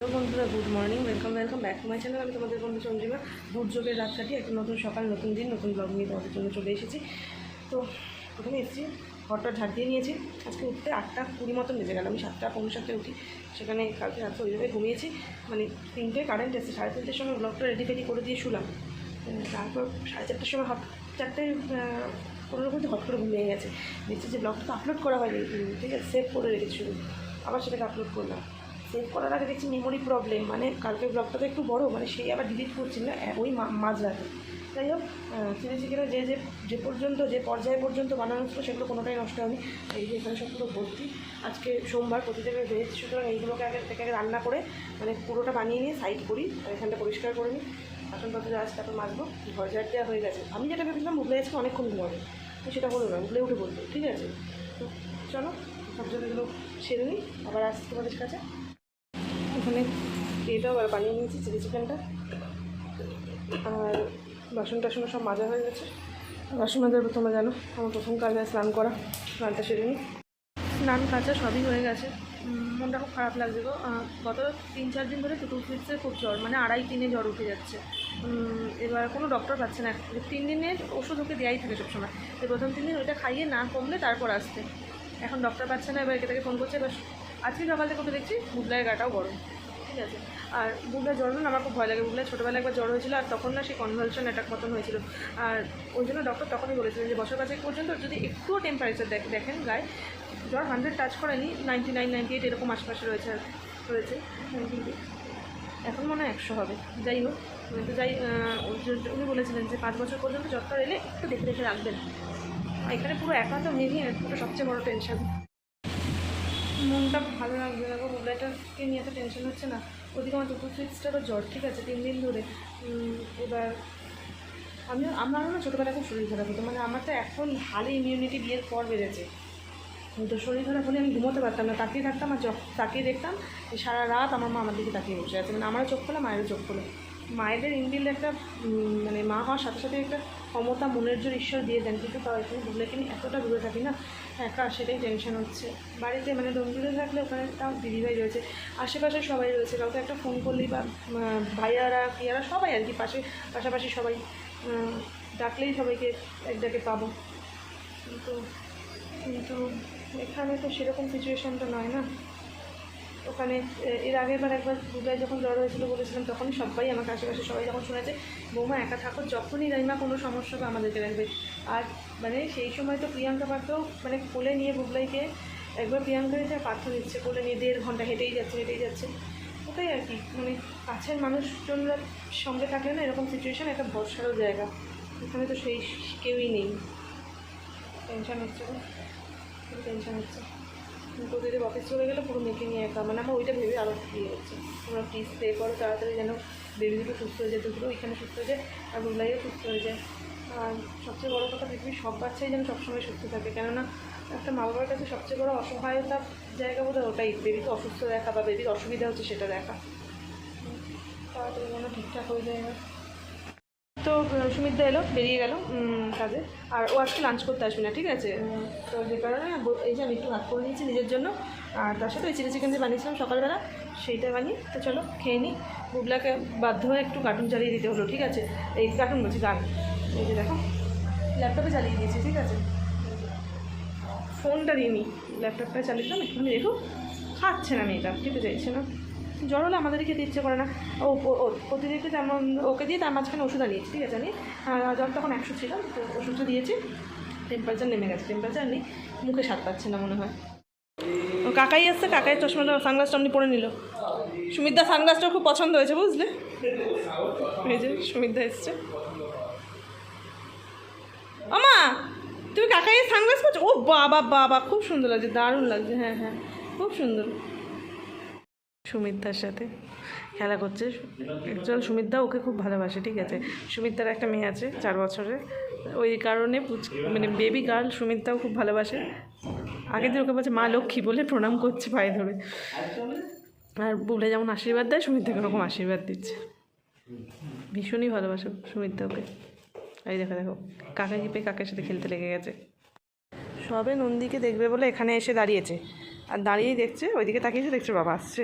Hello বন্ধুরা good morning welcome welcome back to my channel আমি তোমাদের বন্ধু চন্দ্রিমা। দুর্যোগের রাত কাটিয়ে একটা নতুন সকাল, নতুন দিন, নতুন ব্লগ নিয়ে তোমাদের জন্য চলে এসেছি। তো প্রথমে এসেছি, ঘরটা ঝাড় দিয়ে নিয়েছি। আজকে উঠতে আটটা কুড়ি মতন বেজে গেল। আমি সাতটা পৌনে উঠি। সেখানে কালকে রাত্রে ওইভাবে ঘুমিয়েছি। মানে তিনটে কারেন্ট এসে সাড়ে তিনটের সময় ব্লগটা রেডি ফেডি করে দিয়ে শুলাম। তারপর সাড়ে চারটার সময় হট, চারটে পনেরো মধ্যে হট করে ঘুমিয়ে গেছে। দেখছি যে ব্লগটা তো আপলোড করা হয়নি। ঠিক আছে সেভ করে রেখেছি আবার সেটাকে আপলোড করলাম। সেভ করার আগে দেখছি মেমোরি প্রবলেম মানে কালকের ব্লগটা তো একটু বড় মানে সেই আবার ডিলিট করছি না, এ- ওই মাঝরাতে। যাই হোক চিলি চিকেনের যে যে যে পর্যন্ত, যে পর্যায় পর্যন্ত বানানো ছিল, সেগুলো কোনোটাই নষ্ট হয়নি। এই যে এখানে সবগুলো ভর্তি। আজকে সোমবার প্রতিদিনের ভেজ সুতরাং এইগুলোকে আগে, থেকে আগে রান্না করে মানে পুরোটা বানিয়ে নিয়ে সাইড করি, আর এখানটা পরিষ্কার করে নিই। বাসনপত্র যা আছে তারপর মাজবো। ঘর ঝাড় দেওয়া হয়ে গেছে। আমি যেটা ভেবেছিলাম, উগলে আজকে অনেকক্ষণ ঘুমাবে। সেটা হলো না, উগলে উঠে বলতো ঠিক আছে? তো চলো, সব জায়গাগুলো সেরে নিই, আবার আসছি তোমাদের কাছে। ওখানে এটাও বানিয়ে নিয়েছি, চিলি চিকেনটা। আর বাসন টাসন সব মাজা হয়ে গেছে। বাসন মাজার তোমরা জানো, আমার প্রথম কাজ হয় স্নান করা, স্নানটা সেরে নিই স্নান কাচা সবই হয়ে গেছে। মনটা খুব খারাপ লাগছে গো। গত তিন চার দিন ধরে টুটু ফিটসের খুব জ্বর মানে আড়াই তিনে জ্বর উঠে যাচ্ছে। এবার কোনো ডক্টর পাচ্ছে না। তিন দিনের ওষুধ ওকে দেওয়াই থাকে সবসময়। তো প্রথম তিন দিন ওইটা খাইয়ে না কমলে তারপর আসতে এখন ডক্টর পাচ্ছে না, এবার একে তাকে ফোন করছে, এবার আজকে সকাল থেকে দেখছি বুধলায় গাটাও গরম। ঠিক আছে? আর বুবলা জ্বর আমার খুব ভয় লাগে। বুবলা ছোটোবেলায় একবার জ্বর হয়েছিল আর তখন না সেই কনভালশন অ্যাটাক মতন হয়েছিল। আর ওই জন্য ডক্টর তখনই বলেছিলেন যে বছর পাঁচেক পর্যন্ত যদি একটুও টেম্পারেচার দেখেন গায়ে, জ্বর হান্ড্রেড টাচ করেনি নাইনটি নাইন নাইনটি এইট এরকম আশপাশে রয়েছে রয়েছে। এখন মনে হয় একশো হবে। যাই হোক, তো যাই উনি বলেছিলেন যে পাঁচ বছর পর্যন্ত জ্বরটা এলে একটু দেখে দেখে রাখবেন। এখানে পুরো একা তো নেই ওটা সবচেয়ে বড় টেনশন মনটা ভালো লাগবে না গো বুবলাইটাকে নিয়ে এত টেনশন হচ্ছে না। ওদিকে আমার দুপুর ফিক্সটারও জ্বর, ঠিক আছে, তিন দিন ধরে। এবার আমি আমারও না ছোটোবেলায় খুব শরীর খারাপ হতো মানে আমার তো এখন হালে ইমিউনিটি বিয়ের পর বেড়েছে। তো শরীর খারাপ হলে আমি ঘুমোতে পারতাম না, তাকিয়ে থাকতাম আর চোখ তাকিয়ে দেখতাম সারা রাত আমার মা আমার দিকে তাকিয়ে বসে আছে মানে আমারও চোখ খোলা, মায়েরও চোখ খোলা। মায়েদের ইনবিল একটা মানে মা হওয়ার সাথে সাথে একটা ক্ষমতা মনের জোর ঈশ্বর দিয়ে দেন। কিন্তু তাও এখানে বুবলাকে নিয়ে এতটা দূরে থাকি না, একা সেটাই টেনশন হচ্ছে। বাড়িতে মানে ডোমজুড়ে থাকলে ওখানে তাও দিদিভাই রয়েছে, আশেপাশে সবাই রয়েছে, কাউকে একটা ফোন করলেই বা ভাইয়ারা, পিয়ারা সবাই আর কি পাশে, পাশাপাশি সবাই ডাকলেই সবাইকে এক ডাকে পাবো। কিন্তু কিন্তু এখানে তো সেরকম সিচুয়েশানটা নয় না। ওখানে এর আগের বার একবার দুর্গায় যখন জ্বর হয়েছিল বলেছিলাম, তখনই সবাই আমাকে আশেপাশে সবাই যখন শুনেছে, বৌমা, একা থাকো, যখনই রাইমা কোনো সমস্যা হবে আমাদেরকে রাখবে আর মানে সেই সময় তো প্রিয়াঙ্কা পাত্রও মানে কোলে নিয়ে বুবলাইকে একবার প্রিয়াঙ্কা আর পার্থ দিচ্ছে, কোলে নিয়ে দেড় ঘণ্টা হেঁটেই যাচ্ছে হেঁটেই যাচ্ছে। ওটাই আর কি মানে কাছের মানুষজনরা সঙ্গে থাকলে না এরকম সিচুয়েশান একটা ভরসারও জায়গা। এখানে তো সেই কেউই নেই। টেনশন হচ্ছে টেনশন হচ্ছে। প্রতিদিন অফিস চলে গেলে পুরো মেয়েকে নিয়ে একা। মানে আমার ওইটা ভেবে আরও ইয়ে হচ্ছে? তোমরা প্লিজ পে করো, তাড়াতাড়ি যেন বেবি দুটো সুস্থ হয়ে যায় দুটো ওইখানে সুস্থ হয়ে যায় আর বুবলাইও সুস্থ হয়ে যায়। আর সবচেয়ে বড়ো কথা পৃথিবীর সব বাচ্চাই যেন সবসময় সুস্থ থাকে। কেননা একটা মা বাবার কাছে সবচেয়ে বড় অসহায়তার জায়গা বোধ হয় ওটাই বেবিকে অসুস্থ দেখা বা বেবির অসুবিধা হচ্ছে সেটা দেখা। তাড়াতাড়ি যেন ঠিকঠাক হয়ে যায়। এবার। তো আহ, সুমিতদা এলো বেরিয়ে গেল কাজে। আর ও আজকে লাঞ্চ করতে আসবে না ঠিক আছে? তো যে কারণে এই যে আমি একটু ভাত করে নিয়েছি নিজের জন্য। আর তার সাথে ওই চিলি চিকেন যে বানিয়েছিলাম সকালবেলা সেইটা বানিয়ে তো চলো খেয়ে নিই বুবলাকে বাধ্য হয়ে একটু কার্টুন চালিয়ে দিতে হলো ঠিক আছে? এই কার্টুন বলছি গান। এই যে দেখো ল্যাপটপে চালিয়ে দিয়েছি ঠিক আছে? ফোনটা দিইনি ল্যাপটপটা চালিয়ে দিলাম একটুখানি দেখো খাচ্ছে না মেয়েটা খেতে চাইছে না। জ্বর হলে আমাদেরই খেতে ইচ্ছে করে না। ও প্রতিদিনকে তেমন ওকে দিয়ে তার মাঝখানে ওষুধ আনিয়েছি, ঠিক আছে, আমি। জ্বর তখন একশো ছিল, তো ওষুধটা দিয়েছি। টেম্পারেচার নেমে গেছে টেম্পারেচার নেই, মুখে স্বাদ পাচ্ছে না মনে হয়। ও কাকাই আসছে কাকাই চশমাটা সানগ্লাসটা আপনি পরে নিল। সুমিতদা সানগ্লাসটা খুব পছন্দ হয়েছে, বুঝলে? এই যে সুমিতদা এসছে। আমা তুমি কাকাই সানগ্লাস করছ ও বাবা বাবা, খুব সুন্দর লাগছে, দারুণ লাগছে হ্যাঁ হ্যাঁ খুব সুন্দর। সুমিতার সাথে। খেলা করছে। অ্যাকচুয়াল সুমিতদা ওকে খুব ভালোবাসে, ঠিক আছে? সুমিতার একটা মেয়ে আছে, চার বছরের। ওই কারণে মানে বেবি গার্ল সুমিতদাও খুব ভালোবাসে। আগের দিন ওকে বলছে, মা লক্ষ্মী বলে প্রণাম করছে পায়ে ধরে। আর বুবলে যেমন আশীর্বাদ দেয় সুমিতাকে ওরকম আশীর্বাদ দিচ্ছে। ভীষণই ভালোবাসে সুমিতদা ওকে। এই দেখো দেখো কাকা জিপে কাকের সাথে খেলতে লেগে গেছে। সবে নন্দীকে দেখবে বলে এখানে এসে দাঁড়িয়েছে। আর দাঁড়িয়েই দেখছে ওইদিকে তাকিয়েছে দেখছে বাবা আসছে।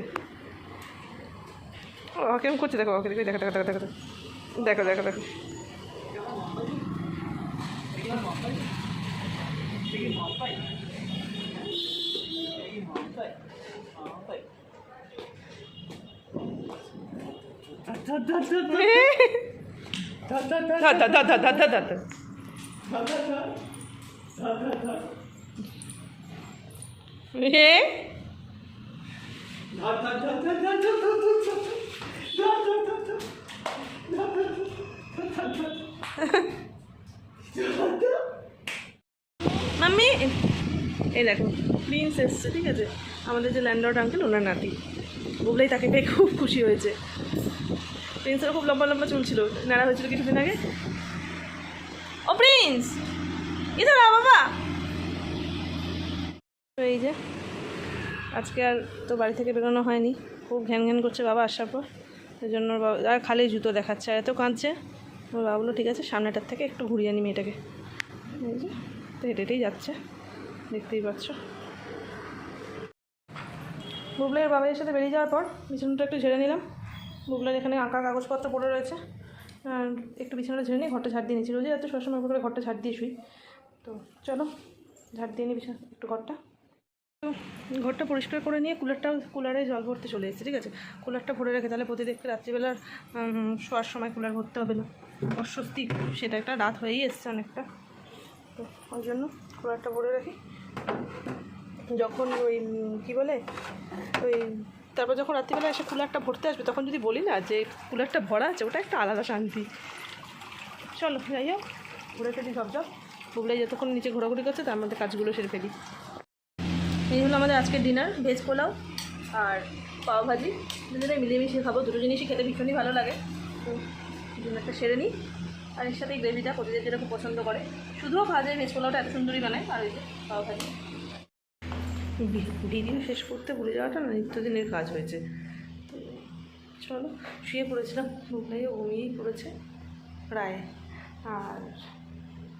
ও কেমন করছে দেখো ওকে দেখো দেখো দেখো দেখো দেখো দেখো দেখো ধর। মাম্মি, এই দেখো প্রিন্স এসছে, ঠিক আছে? আমাদের যে ল্যান্ডলর্ড আঙ্কেল ওনার নাতি। বুবলাই তাকে পেয়ে খুব খুশি হয়েছে। প্রিন্সের খুব লম্বা লম্বা চুল ছিল। নাড়া হয়েছিল কিছুদিন আগে। ও প্রিন্স ইধর আ বাবা। এই যে, আজকে আর তো বাড়ি থেকে বেরোনো হয়নি। খুব ঘ্যান ঘ্যান করছে বাবা আসার পর। সেই জন্য বাবা আর খালি জুতো দেখাচ্ছে, আর এত কাঁদছে। ওর বাবা ঠিক আছে, সামনেটার থেকে একটু ঘুরিয়ে আনি মেয়েটাকে। এই যে, তো হেঁটে হেঁটেই যাচ্ছে। দেখতেই পাচ্ছ। বুবলের বাবার সাথে বেরিয়ে যাওয়ার পর বিছানাটা একটু ঝেড়ে নিলাম। বুবলের এখানে আঁকা কাগজপত্র পড়ে রয়েছে একটু বিছানাটা ঝেড়ে নিয়ে ঘরটা ঝাড় দিয়ে নিয়েছি। রোজই এত সবসময় করে ঘরটা ঝাড় দিয়ে শুই। তো চলো, ঝাড় দিয়ে বিছানা একটু ঘরটা। তো ঘরটা পরিষ্কার করে নিয়ে কুলারটা, কুলারে জল ভরতে চলে এসেছে, ঠিক আছে? কুলারটা ভরে রেখে তাহলে প্রতিদিন রাত্রিবেলার শোয়ার সময় কুলার ভরতে হবে না। অস্বস্তি, সেটা একটা রাত হয়েই এসছে অনেকটা। তো ওই জন্য কুলারটা ভরে রাখি। যখন ওই, কী বলে, ওই, তারপর যখন রাত্রিবেলা এসে কুলারটা ভরতে আসবে, তখন যদি বলি না যে কুলারটা ভরা আছে, ওটা একটা আলাদা শান্তি। চলো, যাই হোক ঘুরে ফেলি সব সব বুবলাই যতক্ষণ নিচে ঘোরাঘুরি করছে, তার মধ্যে কাজগুলো সেরে ফেলি। এই হলো আমাদের আজকের ডিনার ভেজ পোলাও আর পাও ভাজি। দুজনে মিলেমিশে খাব। দুটো জিনিসই খেতে ভীষণই ভালো লাগে। তো ডিনারটা সেরে নিই। আর এর সাথে গ্রেভিটা প্রতিদিন যেটা খুব পছন্দ করে। শুধুও যায় ভেজ পোলাওটা এত সুন্দরই বানায়। আর ওই যে পাও ভাজি। ভিডিও শেষ করতে ভুলে যাওয়াটা না, নিত্যদিনের কাজ হয়েছে। তো চলো, শুয়ে পড়েছিলাম। মুখলাইও ঘুমিয়েই পড়েছে প্রায়। আর